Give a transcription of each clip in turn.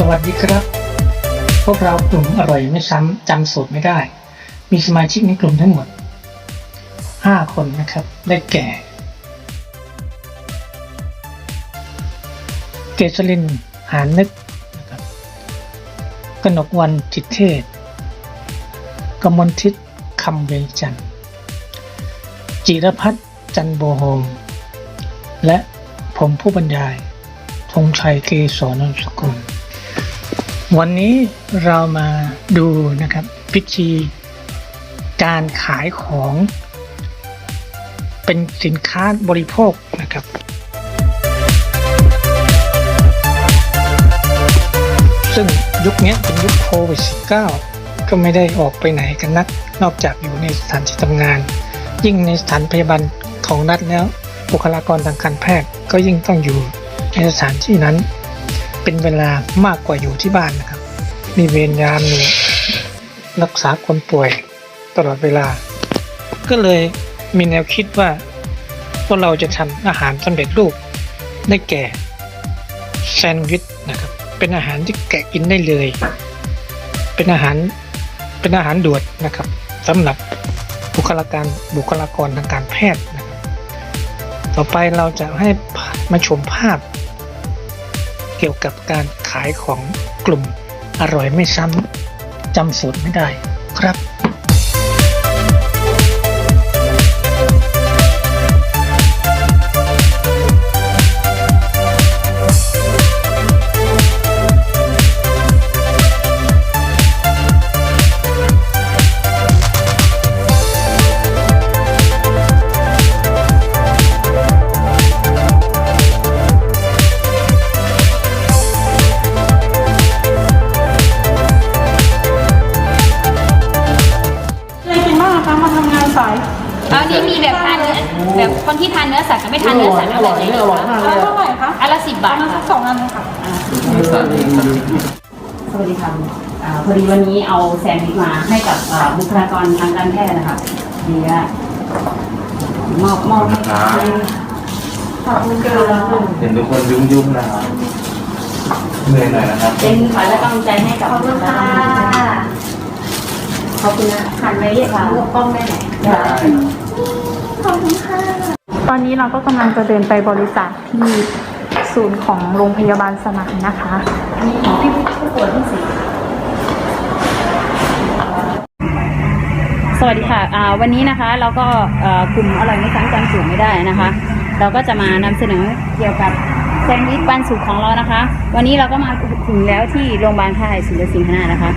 สวัสดีครับ พวกเรากลุ่มอร่อยไม่ซ้ำจำสูตรไม่ได้ มีสมาชิกในกลุ่มทั้งหมด 5 คนนะครับ ได้แก่ เกษรินหานึกนะครับกนกวันจิตเทศ กมลทิศคำเวจันจิรพัฒน์จันโบโฮม และผมผู้บรรยายธงชัยเกษรนนสกุล วันนี้เรามาดูนะครับพิธีการขายของ เป็นสินค้าบริโภคนะครับ ซึ่งยุคนี้เป็นยุคโควิด -19 ก็ไม่ได้ออกไปไหนกันนัก นอกจากอยู่ในสถานที่ทำงาน ยิ่งในสถานพยาบาลของรัฐแล้วบุคลากรทางการแพทย์ก็ยิ่งต้องอยู่ในสถานที่นั้น เป็นเวลามากกว่าอยู่ที่บ้านนะครับ มีเวรยามมีรักษาคนป่วยตลอดเวลา ก็เลยมีแนวคิดว่าพวกเราจะทำอาหารสำเร็จรูปได้แก่แซนด์วิชนะครับ เป็นอาหารที่แกะกินได้เลย เป็นอาหารเป็นอาหารด่วนนะครับสำหรับบุคลากรบุคลากรทางการแพทย์นะครับ ต่อไปเราจะให้มาชมภาพ เกี่ยวกับการขายของกลุ่มอร่อยไม่ซ้ำจำสูตรไม่ได้ครับ สายเอานี่มีแบบทานเนื้อแบบคนที่ทานเนื้อสัตว์กับไม่ทานเนื้อสัตว์เอาแบบไหนดีคะแล้วเท่าไหร่คะอันละสิบบาเอาทมาสัค่ะกสองอันเลยค่ะสวัสดีค่ะอ่าพอดีวันนี้เอาแซนด์วิชมาให้กับอ่าบุคลากรทางการแพทย์นะคะดีว่ามอบมอบให้กับขอบคุณค่ะเห็นทุกคนยุ่งๆนะครับเหนื่อยหน่อยนะครับ เป็นขวัญและกำลังใจให้กับขอบคุณค่ะ ขอบคุณนะหันไปเรียกค่ะกล้องได้ไหมได้ตอนนี้เราก็กำลังจะเดินไปบริจาคที่ศูนย์ของโรงพยาบาลสนามนะคะอันนี้ของพี่ผู้ป่วยที่สี่สวัสดีค่ะวันนี้นะคะเราก็กลุ่มอร่อยไม่ซ้ำจำสูตรไม่ได้นะคะ เราก็จะมานำเสนอเกี่ยวกับแซนด์วิชปันสุกของเรานะคะ วันนี้เราก็มาถึงแล้วที่โรงพยาบาลค่ายสุรสิงหนานะคะ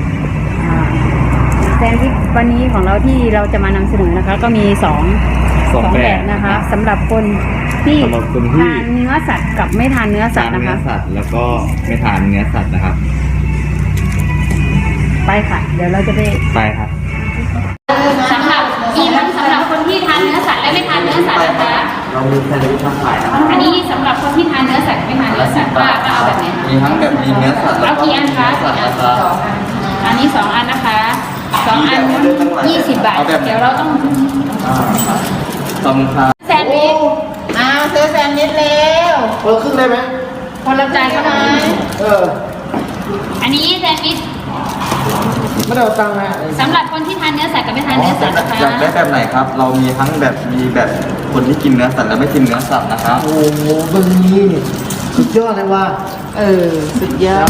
แซนด์วิชวันนี้ของเราที่เราจะมานำเสนอนะคะ ก็มีสองสองแบบนะคะสำหรับคนที่สำหรับคนที่ ทานเนื้อสัตว์กับไม่ทานเนื้อสัทาตนว์นะเนื้อคะสัตว์แล้วก็ไม่ทานเนื้อสัตว์นะครับ ไปค่ะ เดี๋ยวเราจะไปไปครับ สำหรับมีทั้งสำหรับคนที่ทานเนื้อสัตว์และไม่ทานเนื้อสัตว์นะคะ เรามีแซนด์วิชมาขายนะครับ อันนี้สำหรับคนที่ทานเนื้อสัตว์กับไม่ทานเนื้อสัตว์ว่าว่าเอาแบบไหนคะมีทั้งแบบมีเนื้อสัตว์แล้วเอาก็กี่อันคะเนื้อสัตว์นะครับอันนี้สองอันนะคะ สองอันยี่สิบบาท เดี๋ยวเราต้องอ่าขอบคุณครับแซนด์วิชอ้าวซื้อแซนด์วิชเร็วเออครึ่งได้ไหมคนละจานก็ได้เอออันนี้แซนด์วิชไม่ได้เอาตังค์มาสำหรับคนที่ทานเนื้อสัตว์กับไม่ทานเนื้อสัตว์นะคะอยากได้แบบไหนครับ เรามีทั้งแบบมีแบบคนที่กินเนื้อสัตว์และไม่กินเนื้อสัตว์นะครับ โอ้โหเบอร์นี้นี่สุดยอดเลยว่าเออ สุดยอด